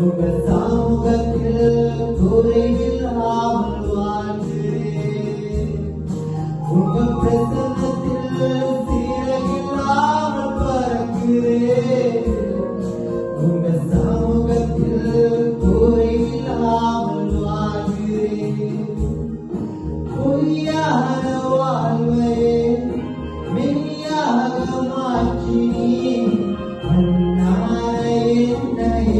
குடும்ப பிரசன்னத்தில்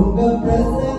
உங்க பிரச